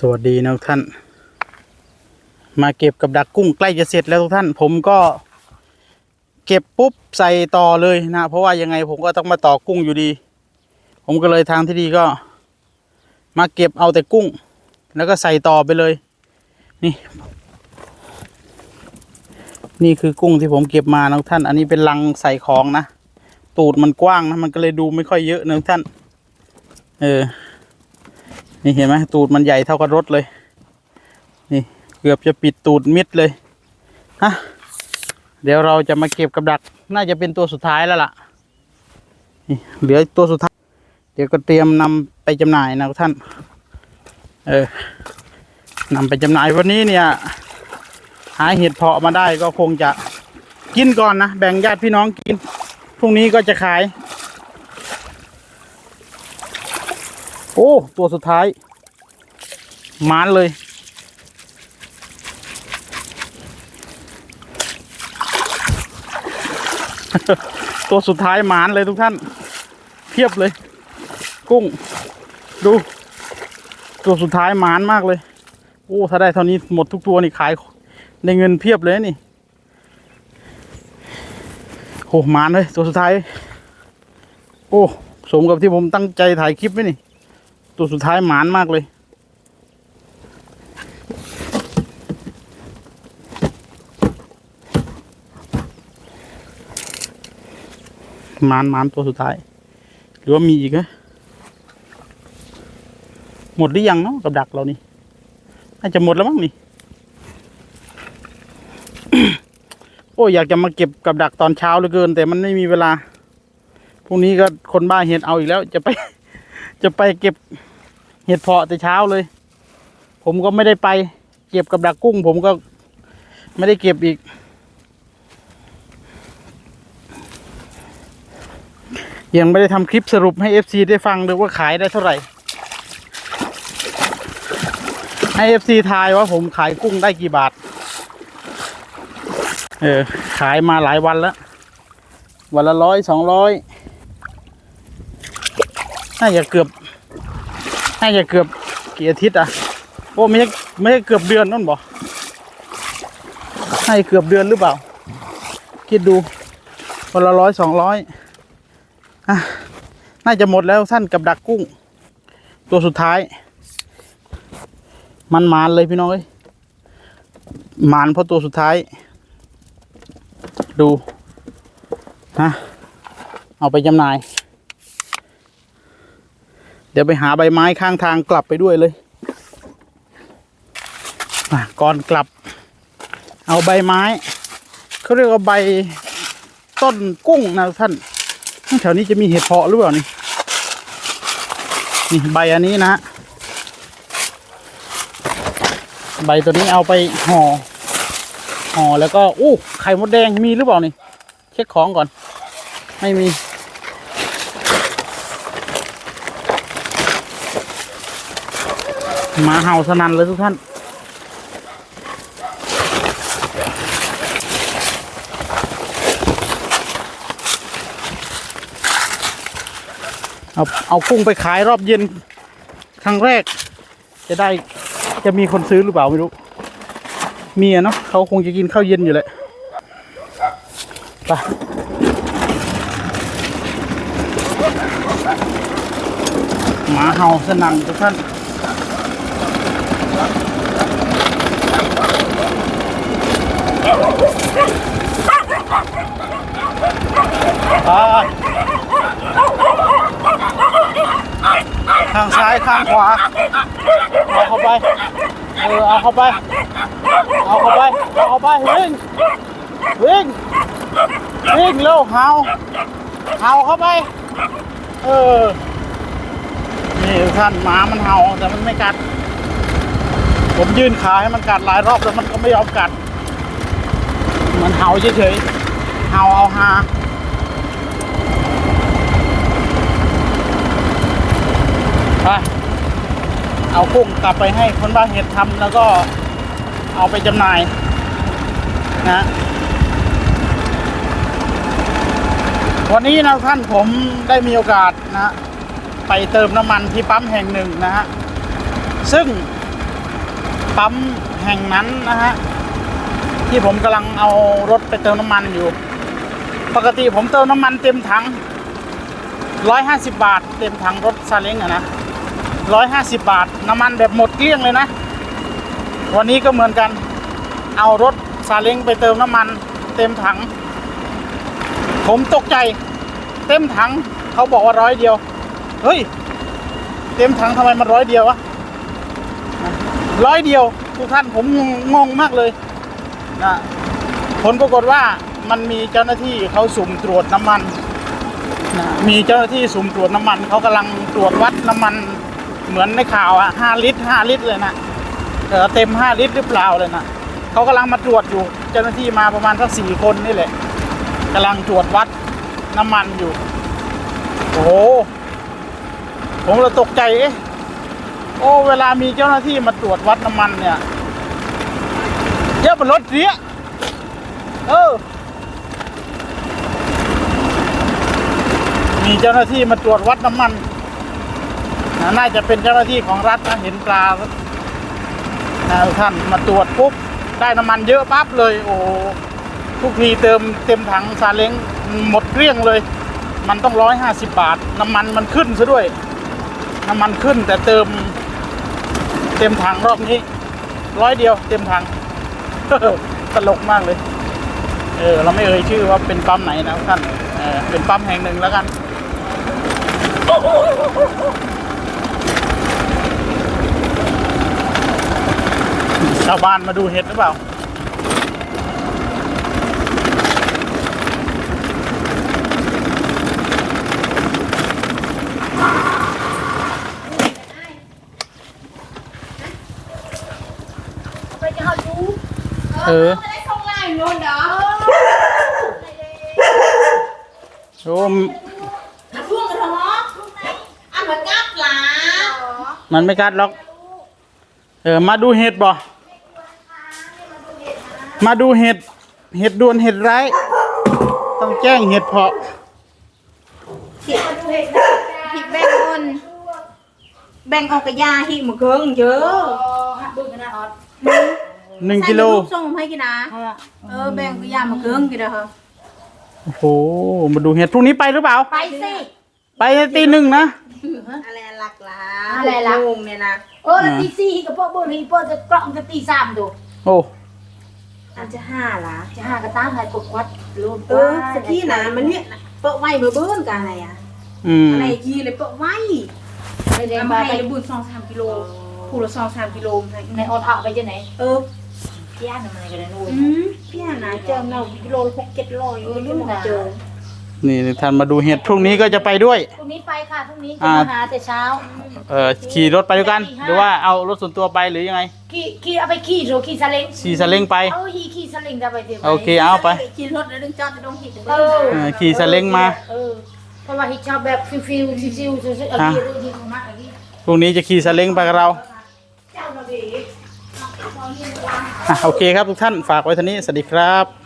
สวัสดีนะทุกท่าน มาเก็บกับดักกุ้งใกล้จะเสร็จแล้วทุกท่าน ผมก็เก็บปุ๊บใส่ต่อเลยนะ เพราะว่ายังไงผมก็ต้องมาต่อกุ้งอยู่ดี ผมก็เลยทางที่ดีก็ มาเก็บเอาแต่กุ้ง แล้วก็ใส่ต่อไปเลย นี่ นี่คือกุ้งที่ผมเก็บมานะทุกท่าน อันนี้เป็นลังใส่ของนะ ตูดมันกว้างนะมันก็เลยดูไม่ค่อยเยอะนะทุกท่าน เออ นี่เห็นไหมตูดมันใหญ่เท่ากับรถเลย นี่เกือบจะปิดตูดมิดเลยฮะเดี๋ยวเราจะมาเก็บกับดัก น่าจะเป็นตัวสุดท้ายแล้วล่ะนี่เหลือตัวสุดท้าย เดี๋ยวก็เตรียมนำไปจำหน่ายนะท่าน เออนำไปจำหน่ายวันนี้เนี่ย หาเห็ดเพาะมาได้ก็คงจะกินก่อนนะ แบ่งญาติพี่น้องกินพรุ่งนี้ก็จะขาย โอ้ ตัวสุดท้ายมานเลย ตัวสุดท้ายมานเลยทุกท่านเพียบเลย กุ้ง ดู ตัวสุดท้ายมานมากเลย โอ้ถ้าได้เท่านี้หมดทุกตัวนี่ขายได้เงินเพียบเลยนี่โอ้หมานเลยตัวสุดท้าย โอ้ สมกับที่ผมตั้งใจถ่ายคลิปไว้นี่ ตัวสุดท้ายหมานมากเลย หมานหมานตัวสุดท้าย หรือว่ามีอีกเหรอหมดหรือยังเนาะกับดักเรานี่น่าจะหมดแล้วมั้งนี่ โอ้อยากจะมาเก็บกับดักตอนเช้าเหลือเกิน แต่มันไม่มีเวลาพรุ่งนี้ก็คนบ้าเห็ดเอาอีกแล้วจะไป จะไปเก็บ เห็ดเพาะแต่เช้าเลย ผมก็ไม่ได้ไป เก็บกับดักกุ้ง ผมก็ไม่ได้เก็บอีก ยังไม่ได้ทำคลิปสรุปให้ FC ได้ฟังเลยว่าขายได้เท่าไหร่ ให้ FC ทายว่าผมขายกุ้งได้กี่บาท เออ ขายมาหลายวันแล้ว วันละร้อยสองร้อยน่าจะเกือบ น่าจะเกือบกี่อาทิตย์อะโอ้ไม่ใช่ไม่ใช่เกือบเดือนนั่นบ่ให้เกือบเดือนหรือเปล่า คิดดูวันละร้อยสองร้อยอะน่าจะหมดแล้วสั้นกับดักกุ้ง ตัวสุดท้าย มันมานเลยพี่น้องเอ้ยมานเพราะตัวสุดท้าย ดูฮะเอาไปจำหน่าย ดี๋ยวไปหาใบไม้ข้างทางกลับไปด้วยเลยก่อนกลับ เอาใบไม้เขาเรียกว่าใบต้นกุ้งนะท่านแถวนี้จะมีเห็ดเพาะหรือเปล่านี่นี่ใบอันนี้นะใบตัวนี้เอาไปห่อห่อแล้วก็อู้ไข่มดแดงมีหรือเปล่านี่เช็คของก่อน ไม่มี หมาเห่าสนั่นเลยทุกท่าน เอาเอากุ้งไปขายรอบเย็น ครั้งแรก จะได้จะมีคนซื้อหรือเปล่าไม่รู้ มีอะเนาะเขาคงจะกินข้าวเย็นอยู่แหละไปหมาเห่าสนั่นทุกท่าน ไปข้างซ้ายข้างขวา เอาเข้าไป เออ เอาเข้าไป เอาเข้าไป เอาเข้าไป วิ่ง วิ่ง วิ่งเร็วเห่าเห่าเข้าไป เออ นี่ท่านหมามันเห่าแต่มันไม่กัด ผมยื่นขาให้มันกัดหลายรอบแล้วมันก็ไม่ยอมกัด มันเห่าเฉยๆ เห่าเอาฮาไปเอากุ้งกลับไปให้คนบ้านเห็ดทำแล้วก็เอาไปจำหน่ายนะวันนี้นะท่านผมได้มีโอกาสนะ ไปเติมน้ำมันที่ปั๊มแห่งหนึ่งนะฮะ ซึ่ง ปั๊มแห่งนั้นนะฮะที่ผมกำลังเอารถไปเติมน้ำมันอยู่ ปกติผมเติมน้ำมันเต็มถัง150 บาท เต็มถังรถซาเล้งอะนะ150 บาท น้ำมันแบบหมดเกลี้ยงเลยนะ วันนี้ก็เหมือนกันเอารถซาเล้งไปเติมน้ำมัน เต็มถัง ผมตกใจ เต็มถังเขาบอกว่าร้อยเดียว เฮ้ย เต็มถังทำไมมันร้อยเดียววะ ร้อยเดียวทุกท่านผมงงมากเลยนะผลปรากฏว่ามันมีเจ้าหน้าที่เขาสุ่มตรวจน้ำมันนะมีเจ้าหน้าที่สุ่มตรวจน้ำมันเขากำลังตรวจวัดน้ำมันเหมือนในข่าวอะห้าลิตรห้าลิตรเลยนะเออเต็มห้าลิตรหรือเปล่าเลยนะเขากำลังมาตรวจอยู่ เจ้าหน้าที่มาประมาณสักสี่คนนี่แหละกำลังตรวจวัดน้ำมันอยู่ โอ้โหผมเลยตกใจเอ๊ะ โอ้เวลามีเจ้าหน้าที่มาตรวจวัดน้ำมันเนี่ยเยอะเป็นรถเสียเออ มีเจ้าหน้าที่มาตรวจวัดน้ำมันนะน่าจะเป็นเจ้าหน้าที่ของรัฐนะเห็นปลานะท่านมาตรวจปุ๊บได้น้ำมันเยอะปั๊บเลย โอ้ทุกทีเติมเต็มถังซาเล้งหมดเกลี้ยงเลย มันต้องร้อยห้าสิบบาท น้ำมันมันขึ้นซะด้วย น้ำมันขึ้นแต่เติม เต็มถังรอบนี้ ร้อยเดียวเต็มถังตลกมากเลย เออ เราไม่เอ่ยชื่อว่าเป็นปั๊มไหนนะท่าน เออ เป็นปั๊มแห่งหนึ่งแล้วกัน ชาวบ้านมาดูเห็ดหรือเปล่า ไปจะเขาดูเออ ไม่ได้ส่งไลน์นู่นเด้อโอ้มมาช่วงกันเถอะอะมันงับหลามันไม่กัดหรอก เออ มาดูเห็ดบ่ มาดูเห็ด เห็ดด่วนเห็ดร้าย ต้องแจ้งเห็ดเพาะหิบหิบแบ่งคน แบ่งออกกับยาหิบหมดเกิงเยอะบึ้งกันนะออด หนึ่งกิโลส่งให้กินนะเออแบ่งกับยาหมดเกิงกินเด้อโอ้โหมาดูเห็ดพรุ่งนี้ไปหรือเปล่า ไปสิไปตีหนึ่งนะอะไรหลักล้าอะไรล่ะงงเนี่ยนะเออแล้วตีสี่กับพวกบุรีพวกจะกล่องจะตีสามดูโอ้อันจะห้าละจะหากระตั้งไงกดวัดรูปเออสกี้นะมันเนี่ยเปิดไว้เมื่อเบิ้นกันอะไรอะอืมอะไรยีเลยเปิดไว้ไม่ได้ทำมาให้ไประบุนสองสามกิโล ผูละสองสามกิโลให้ในออดเอาไปจะไหนเออย่านอะไรกันนู่นอืมพี่หนาเจอเรากิโลละหกเจ็ดร้อยเออรุ่นมาเจอนี่ท่านมาดูเห็ดพรุ่งนี้ก็จะไปด้วย พรุ่งนี้ไปค่ะพรุ่งนี้จะอ่ามาหาแต่เช้า เออขี่รถไปด้วยกัน หรือว่าเอารถส่วนตัวไปหรือยังไง ขี่ขี่เอาไปขี่โรขี่ซาเล้งขี่ซาเล้งไปเอาขี่ขี่ซาเล้งจะไปเดี๋ยวโอเคเอาไปขี่รถแล้วดึงจอดจะต้องหิดเออเออขี่ซาเล้งมาเออเพราะว่าฮิตชอบแบบฟิวฟิวซิวซิวซิวซิวเอาขี่เรื่องที่ของมากอันนี้พรุ่งนี้จะขี่ซาเล้งไปกับเรา เจ้าหน้าที่ อะ โอเคครับทุกท่านฝากไว้ท่านี้สวัสดีครับ